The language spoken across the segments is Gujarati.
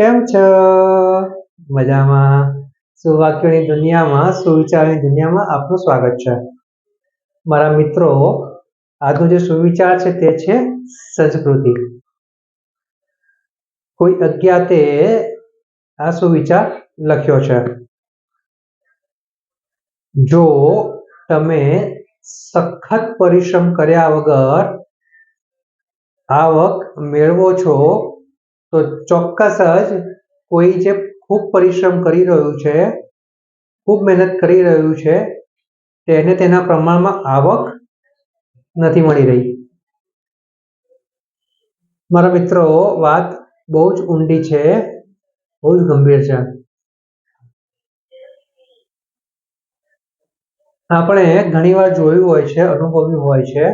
કેમ છો? મજામાં. સુવાક્યોની દુનિયામાં, સુવિચારની દુનિયામાં આપનું સ્વાગત છે. મારા મિત્રો, આજનો જે સુવિચાર છે તે છે સંસ્કૃતિ. કોઈ અજ્ઞાતે આ સુવિચાર લખ્યો છે. જો તમે સખત પરિશ્રમ કર્યા વગર આવક મેળવો છો તો ચોક્કસ જ કોઈ જે ખૂબ પરિશ્રમ કરી રહ્યું છે, ખૂબ મહેનત કરી રહ્યું છે, તેને તેના પ્રમાણમાં આવક નથી મળી રહી. મારા મિત્રો, વાત બહુ જ ઊંડી છે, બહુ જ ગંભીર છે. આપણે ઘણીવાર જોયું હોય છે, અનુભવ્યું હોય છે,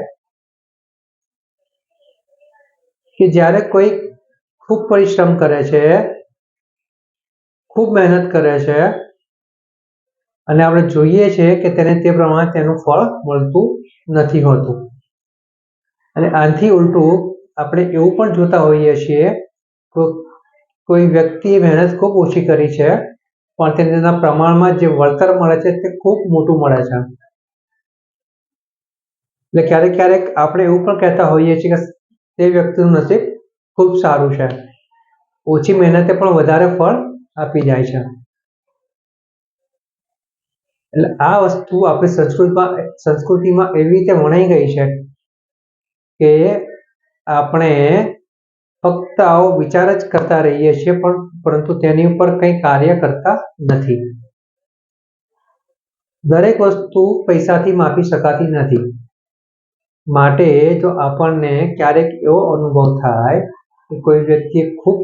કે જ્યારે કોઈ ખૂબ પરિશ્રમ કરે છે, ખૂબ મહેનત કરે છે અને આપણે જોઈએ છે કે તેને તે પ્રમાણે તેનું ફળ મળતું નથી હોતું. અને આનાથી ઉલટું આપણે એવું પણ જોતા હોઈએ છીએ કોઈ વ્યક્તિએ મહેનત ખૂબ ઓછી કરી છે, પણ તેના પ્રમાણમાં જે વળતર મળે છે તે ખૂબ મોટું મળે છે. એટલે ક્યારેક ક્યારેક આપણે એવું પણ કહેતા હોઈએ છીએ કે તે વ્યક્તિનું નસીબ ખૂબ સારું છે. ઓછી મહેનતે પણ વધારે ફળ આપી જાય છે. એટલે આ વસ્તુ આપણી સંસ્કૃતિમાં સંસ્કૃતિમાં એવી રીતે વણાઈ ગઈ છે કે આપણે ફક્ત આવો વિચાર જ કરતા રહીએ છીએ પણ, પરંતુ તેની ઉપર કંઈ કાર્ય કરતા નથી. દરેક વસ્તુ પૈસાથી માપી શકાતી નથી. માટે જો આપણને ક્યારેક એવો અનુભવ થાય કે કોઈ વ્યક્તિએ ખૂબ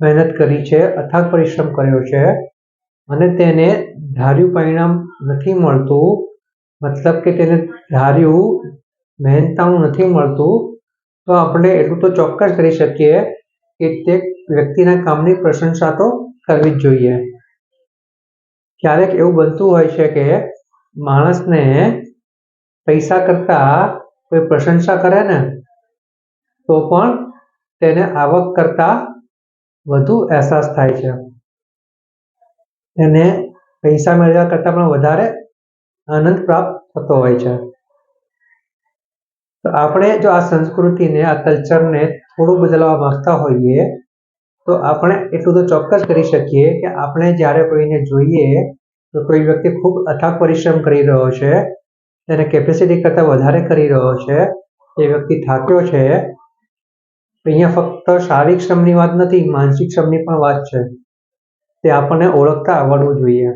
મહેનત કરી છે, અથાગ પરિશ્રમ કર્યો છે અને તેને ધાર્યું પરિણામ નથી મળતું, મતલબ કે તેને ધાર્યું મહેનતાણું નથી મળતું, તો આપણે એટલું તો ચોક્કસ કરી શકીએ કે તે વ્યક્તિના કામની પ્રશંસા તો કરવી જ જોઈએ. ક્યારેક એવું બનતું હોય છે કે માણસને પૈસા કરતા કોઈ પ્રશંસા કરે ને, તો પણ તેને આવક કરતા વધુ અહેસાસ થાય છે. એને પૈસા મેળવ્યા કરતાં પણ વધારે આનંદ પ્રાપ્ત થતો હોય છે. તો આપણે જો આ સંસ્કૃતિને, આ કલ્ચરને થોડું બદલવા માંગતા હોઈએ, તો આપણે એટલું તો ચોક્કસ કરી શકીએ કે આપણે જ્યારે કોઈને જોઈએ, તો કોઈ વ્યક્તિ ખૂબ અથાગ પરિશ્રમ કરી રહ્યો છે, તેને કેપેસિટી કરતાં વધારે કરી રહ્યો છે, એ વ્યક્તિ થાક્યો છે અહીંયા ફક્ત શારીરિક શ્રમની વાત નથી, માનસિક શ્રમની પણ વાત છે. તે આપણને ઓળખતા આવડવું જોઈએ.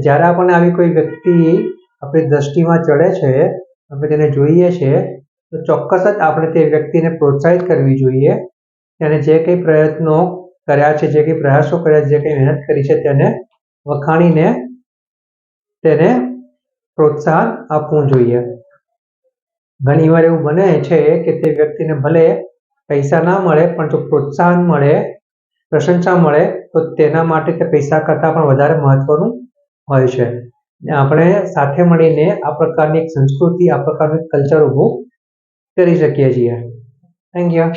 જ્યારે આપણને આવી કોઈ વ્યક્તિ આપણી દ્રષ્ટિમાં ચડે છે, આપણે તેને જોઈએ છે, તો ચોક્કસ જ આપણે તે વ્યક્તિને પ્રોત્સાહિત કરવી જોઈએ. તેને જે કંઈ પ્રયત્નો કર્યા છે, જે કંઈ પ્રયાસો કર્યા જે કંઈ મહેનત કરી છે, તેને વખાણીને તેને પ્રોત્સાહન આપવું જોઈએ. ઘણીવાર એવું બને છે કે તે વ્યક્તિને ભલે પૈસા ના મળે, પણ જો પ્રોત્સાહન મળે, પ્રશંસા મળે, તો તેના માટે તે પૈસા કરતાં પણ વધારે મહત્વનું હોય છે. આપણે સાથે મળીને આ પ્રકારની એક સંસ્કૃતિ, આ પ્રકારનું કલ્ચર ઊભું કરી શકીએ છીએ. Thank you